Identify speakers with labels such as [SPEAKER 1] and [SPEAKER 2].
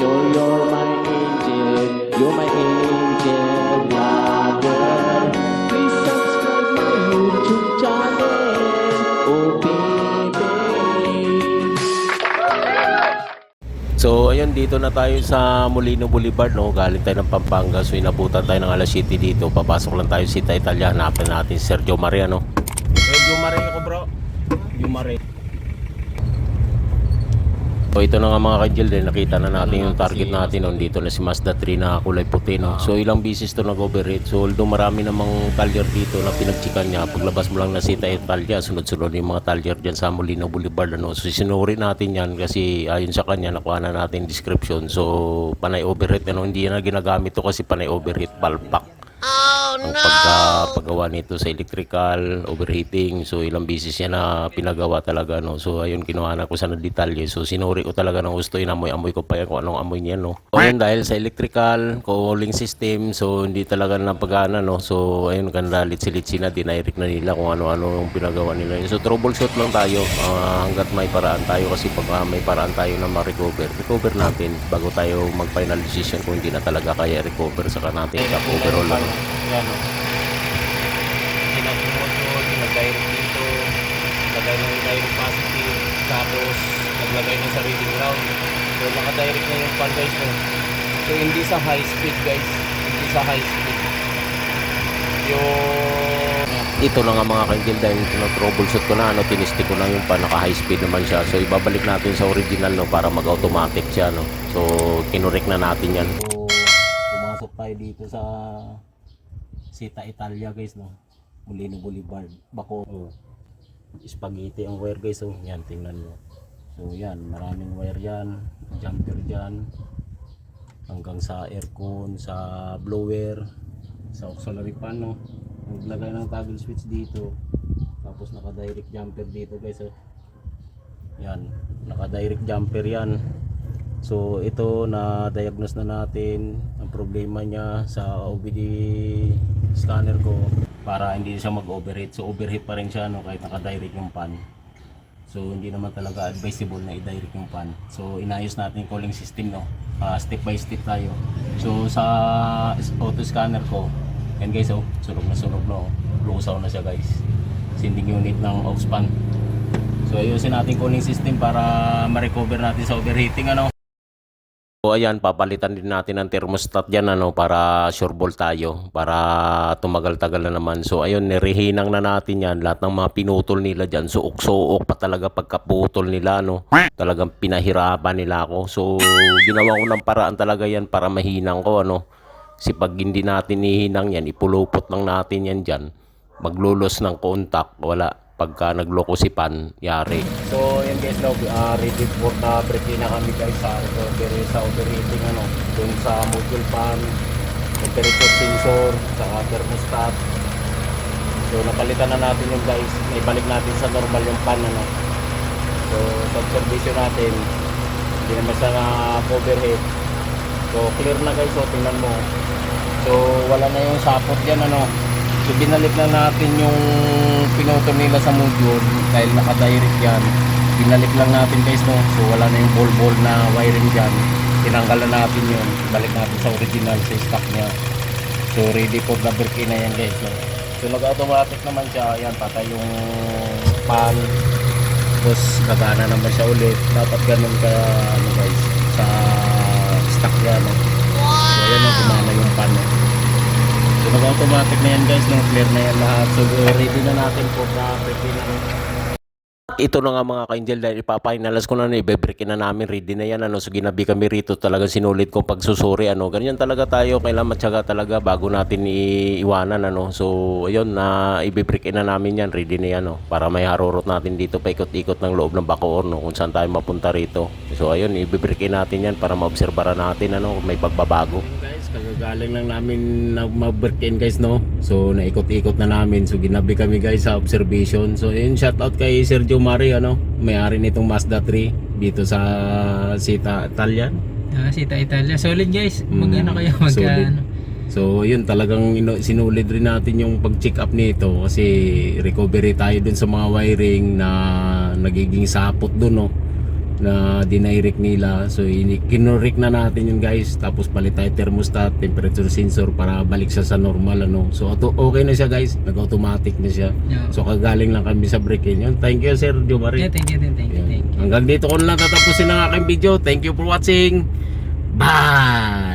[SPEAKER 1] Sure you're my angel, you're my angel lover. Please subscribe my YouTube channel, oh baby.
[SPEAKER 2] So ayun dito na tayo sa Molino Boulevard no? Galing tayo ng Pampanga. So inabutan tayo ng alas 7 dito. Papasok lang tayo sa Italia. Hanapin natin si Sergio Maria no? Sergio Maria ako bro. Sergio Maria So ito na nga mga kajil din nakita na natin yung target natin no? Dito na si Mazda 3 na kulay puti no? So ilang bisis to nag-overheat. So although marami namang talyer dito na pinagchikan niya paglabas mo lang na Sita Italia sunod-sunod yung mga talyer dyan sa Molino Boulevard ano? So sinuri natin yan kasi ayon sa kanya nakuha na natin description. So panay overheat ano? Hindi na ginagamit to kasi panay overheat palpak ang pagka paggawa nito sa electrical overheating so ilang bisis niya na pinagawa talaga no? So ayun kinuha na ko sa detalye. So sinuri ko talaga ng gusto inamoy amoy ko pa yan kung anong amoy niya no? So ayun dahil sa electrical cooling system so hindi talaga napagana no? So ayun kanda litsi-litsi na dinairik na nila kung ano-ano yung pinagawa nila. So troubleshoot lang tayo ah, hanggat may paraan tayo kasi pag ah, may paraan tayo na ma-recover recover natin bago tayo mag final decision kung hindi na talaga kaya recover saka natin overall lang yan o Sinagmod mo, nag-direct dito, lagay ng direct positive, tapos naglagay ng sa reading ground. So naka-direct na yung pan guys no. So hindi sa high speed guys, hindi sa high speed. Yung ito na nga mga kanjil dahil troubleshoot ko na ano, tinisti ko na yung pan naka high speed naman siya. So ibabalik natin sa original no para mag-automatic siya no. So kinurek na natin yan. So pumasok tayo dito sa Sita Italia guys no. Molino Boulevard. Bako. Oh. Spaghetti ang wire guys oh. Yan tingnan mo. So yan, maraming wire yan. Jumper dyan. Hanggang sa aircon, sa blower, sa auxiliary fan no. Naglagay ng toggle switch dito. Tapos naka-direct jumper dito guys oh. Yan, naka-direct jumper yan. So ito na diagnose na natin ang problema niya sa OBD scanner ko para hindi siya mag-overheat. So overheat pa rin siya no kahit naka-direct yung pan. So hindi naman talaga advisable na i-direct yung pan. So inayos natin yung cooling system no. Ah, step by step tayo. So sa auto scanner ko, yan guys oh, sunog na sunog na oh. Lusaw na siya guys. Sending unit ng aux pan. So ayusin natin cooling system para ma-recover natin sa overheating ano. So ayan, papalitan din natin ng thermostat dyan ano, para sure ball tayo, para tumagal-tagal na naman. So ayun, nirehinang na natin yan, lahat ng mga pinutol nila dyan, suok-suok pa talaga pagkaputol nila, no? Talagang pinahirapan nila ako. So ginawa ko ng paraan talaga yan para mahinang ko, ano? Kasi pag hindi natin ihinang yan, ipulupot lang natin yan dyan, maglulos ng contact, wala. Pagka nagloko si Pan, yari. So, yan guys, no, uh, ready for na break na kami guys sa recovery sa overheating ano, dun sa module pan, temperature sensor, sa thermostat. So, napalitan na natin yung guys, naibalik natin sa normal yung pan ano. So, sa observation natin, hindi naman siya na-overheat. So, clear na guys, so tingnan mo. So, wala na yung sapot dyan ano. So, binalik na natin yung nila sa module dahil naka-direct yan. Binalik lang natin guys no. So, wala na yung ball-ball na wiring dyan. Tinanggal na natin yun. Balik natin sa original sa stock niya. So, ready for the break na yan guys no. So, nag-automatic naman siya. Yan, patay yung pan. Tapos, gagana naman siya ulit. Dapat ganun ka, ano guys, sa stock niya no. So, ayan na, gumana yung pan no. So nag-automatic na yan guys, no? clear na yan lahat. So ready na natin po. Ready na ito na nga mga ka-angel dahil ipapahinalas ko na na ibe-break na namin. Ready na yan. Ano so ginabi kami rito. Talaga sinulit ko pagsusuri. Ano ganyan talaga tayo. Kailangan matyaga talaga bago natin iiwanan ano. So ayun na ibe-break na namin yan. Ready na yan no para may harurot natin dito paikot-ikot ng loob ng Bacoor no kung saan tayo mapunta rito. So ayun ibe-break natin yan para maobserbara natin ano may pagbabago kagagaling lang namin na mag-break guys no so naikot-ikot na namin so ginabi kami guys sa observation so ayun shout out kay Sergio Mari ano may-ari nitong Mazda 3 dito sa Sita Italian
[SPEAKER 3] Ah, Sita Italia. Solid guys.
[SPEAKER 2] Mm,
[SPEAKER 3] Magkano kayo?
[SPEAKER 2] solid.
[SPEAKER 3] Magkano?
[SPEAKER 2] So, yun talagang sinulid rin natin yung pag-check up nito kasi recovery tayo dun sa mga wiring na nagiging sapot dun, no. Na dinirect nila. So ini kinorek na natin yun guys. Tapos palit tayo thermostat, temperature sensor para balik siya sa normal ano. So ato okay na siya guys. Nag-automatic na siya.
[SPEAKER 3] Yeah.
[SPEAKER 2] So kagaling lang kami sa break in yun. Thank you Sir Jomari.
[SPEAKER 3] Yeah, thank you thank you, thank you.
[SPEAKER 2] Hanggang dito ko na lang tatapusin ang aking video. Thank you for watching. Bye!